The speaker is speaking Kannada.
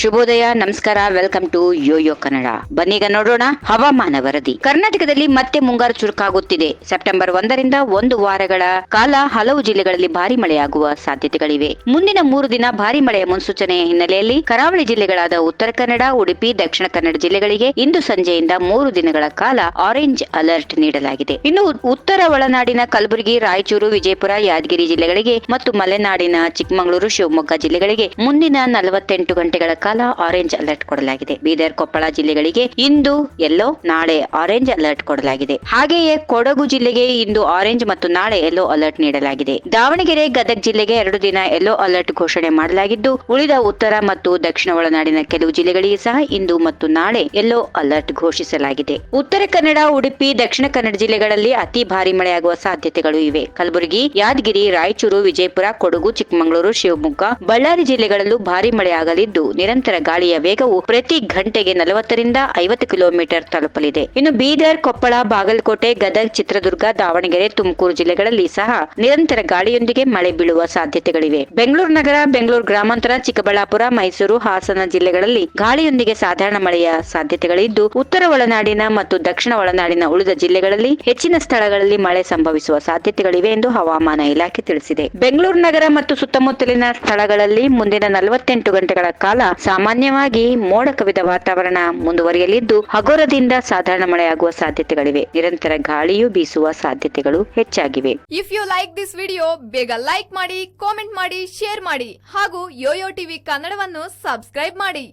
ಶುಭೋದಯ, ನಮಸ್ಕಾರ ವೆಲ್ಕಮ್ ಟು ಯೋಯೋ ಕನ್ನಡ ಬನ್ನೀಗ ನೋಡೋಣ ಹವಾಮಾನ ವರದಿ. ಕರ್ನಾಟಕದಲ್ಲಿ ಮತ್ತೆ ಮುಂಗಾರು ಚುರುಕಾಗುತ್ತಿದೆ. ಸೆಪ್ಟೆಂಬರ್ ಒಂದರಿಂದ ಒಂದು ವಾರಗಳ ಕಾಲ ಹಲವು ಜಿಲ್ಲೆಗಳಲ್ಲಿ ಭಾರಿ ಮಳೆಯಾಗುವ ಸಾಧ್ಯತೆಗಳಿವೆ. ಮುಂದಿನ ಮೂರು ದಿನ ಭಾರಿ ಮಳೆಯ ಮುನ್ಸೂಚನೆಯ ಹಿನ್ನೆಲೆಯಲ್ಲಿ ಕರಾವಳಿ ಜಿಲ್ಲೆಗಳಾದ ಉತ್ತರ ಕನ್ನಡ, ಉಡುಪಿ, ದಕ್ಷಿಣ ಕನ್ನಡ ಜಿಲ್ಲೆಗಳಿಗೆ ಇಂದು ಸಂಜೆಯಿಂದ ಮೂರು ದಿನಗಳ ಕಾಲ ಆರೆಂಜ್ ಅಲರ್ಟ್ ನೀಡಲಾಗಿದೆ. ಇನ್ನು ಉತ್ತರ ಒಳನಾಡಿನ ಕಲಬುರಗಿ, ರಾಯಚೂರು, ವಿಜಯಪುರ, ಯಾದಗಿರಿ ಜಿಲ್ಲೆಗಳಿಗೆ ಮತ್ತು ಮಲೆನಾಡಿನ ಚಿಕ್ಕಮಗಳೂರು, ಶಿವಮೊಗ್ಗ ಜಿಲ್ಲೆಗಳಿಗೆ ಮುಂದಿನ ನಲವತ್ತೆಂಟು ಗಂಟೆಗಳ ಕಾಲ ಆರೆಂಜ್ ಅಲರ್ಟ್ ಕೊಡಲಾಗಿದೆ. ಬೀದರ್, ಕೊಪ್ಪಳ ಜಿಲ್ಲೆಗಳಿಗೆ ಇಂದು ಎಲ್ಲೋ ನಾಳೆ ಆರೆಂಜ್ ಅಲರ್ಟ್ ಕೊಡಲಾಗಿದೆ. ಹಾಗೆಯೇ ಕೊಡಗು ಜಿಲ್ಲೆಗೆ ಇಂದು ಆರೆಂಜ್ ಮತ್ತು ನಾಳೆ ಎಲ್ಲೋ ಅಲರ್ಟ್ ನೀಡಲಾಗಿದೆ. ದಾವಣಗೆರೆ, ಗದಗ ಜಿಲ್ಲೆಗೆ ಎರಡು ದಿನ ಎಲ್ಲೋ ಅಲರ್ಟ್ ಘೋಷಣೆ ಮಾಡಲಾಗಿದ್ದು, ಉಳಿದ ಉತ್ತರ ಮತ್ತು ದಕ್ಷಿಣ ಒಳನಾಡಿನ ಕೆಲವು ಜಿಲ್ಲೆಗಳಿಗೆ ಸಹ ಇಂದು ಮತ್ತು ನಾಳೆ ಎಲ್ಲೋ ಅಲರ್ಟ್ ಘೋಷಿಸಲಾಗಿದೆ. ಉತ್ತರ ಕನ್ನಡ, ಉಡುಪಿ, ದಕ್ಷಿಣ ಕನ್ನಡ ಜಿಲ್ಲೆಗಳಲ್ಲಿ ಅತಿ ಭಾರಿ ಮಳೆಯಾಗುವ ಸಾಧ್ಯತೆಗಳು ಇವೆ. ಕಲಬುರಗಿ, ಯಾದಗಿರಿ, ರಾಯಚೂರು, ವಿಜಯಪುರ, ಕೊಡಗು, ಚಿಕ್ಕಮಗಳೂರು, ಶಿವಮೊಗ್ಗ, ಬಳ್ಳಾರಿ ಜಿಲ್ಲೆಗಳಲ್ಲೂ ಭಾರಿ ಮಳೆಯಾಗಲಿದ್ದು ನಿರಂತರ ಗಾಳಿಯ ವೇಗವು ಪ್ರತಿ ಗಂಟೆಗೆ ನಲವತ್ತರಿಂದ ಐವತ್ತು ಕಿಲೋಮೀಟರ್ ತಲುಪಲಿದೆ. ಇನ್ನು ಬೀದರ್, ಕೊಪ್ಪಳ, ಬಾಗಲಕೋಟೆ, ಗದಗ್, ಚಿತ್ರದುರ್ಗ, ದಾವಣಗೆರೆ, ತುಮಕೂರು ಜಿಲ್ಲೆಗಳಲ್ಲಿ ಸಹ ನಿರಂತರ ಗಾಳಿಯೊಂದಿಗೆ ಮಳೆ ಬೀಳುವ ಸಾಧ್ಯತೆಗಳಿವೆ. ಬೆಂಗಳೂರು ನಗರ, ಬೆಂಗಳೂರು ಗ್ರಾಮಾಂತರ, ಚಿಕ್ಕಬಳ್ಳಾಪುರ, ಮೈಸೂರು, ಹಾಸನ ಜಿಲ್ಲೆಗಳಲ್ಲಿ ಗಾಳಿಯೊಂದಿಗೆ ಸಾಧಾರಣ ಮಳೆಯ ಸಾಧ್ಯತೆಗಳಿದ್ದು, ಉತ್ತರ ಒಳನಾಡಿನ ಮತ್ತು ದಕ್ಷಿಣ ಒಳನಾಡಿನ ಉಳಿದ ಜಿಲ್ಲೆಗಳಲ್ಲಿ ಹೆಚ್ಚಿನ ಸ್ಥಳಗಳಲ್ಲಿ ಮಳೆ ಸಂಭವಿಸುವ ಸಾಧ್ಯತೆಗಳಿವೆ ಎಂದು ಹವಾಮಾನ ಇಲಾಖೆ ತಿಳಿಸಿದೆ. ಬೆಂಗಳೂರು ನಗರ ಮತ್ತು ಸುತ್ತಮುತ್ತಲಿನ ಸ್ಥಳಗಳಲ್ಲಿ ಮುಂದಿನ ನಲವತ್ತೆಂಟು ಗಂಟೆಗಳ ಕಾಲ ಸಾಮಾನ್ಯವಾಗಿ ಮೋಡ ಕವಿದ ವಾತಾವರಣ ಮುಂದುವರಿಯಲಿದ್ದು, ಹಗುರದಿಂದ ಸಾಧಾರಣ ಮಳೆಯಾಗುವ ಸಾಧ್ಯತೆಗಳಿವೆ. ನಿರಂತರ ಗಾಳಿಯೂ ಬೀಸುವ ಸಾಧ್ಯತೆಗಳು ಹೆಚ್ಚಾಗಿವೆ. If you like this video ಬೇಗ ಲೈಕ್ ಮಾಡಿ ಕಾಮೆಂಟ್ ಮಾಡಿ ಶೇರ್ ಮಾಡಿ ಹಾಗೂ ಯೋಯೋ ಟಿವಿ ಕನ್ನಡವನ್ನು ಸಬ್ಸ್ಕ್ರೈಬ್ ಮಾಡಿ.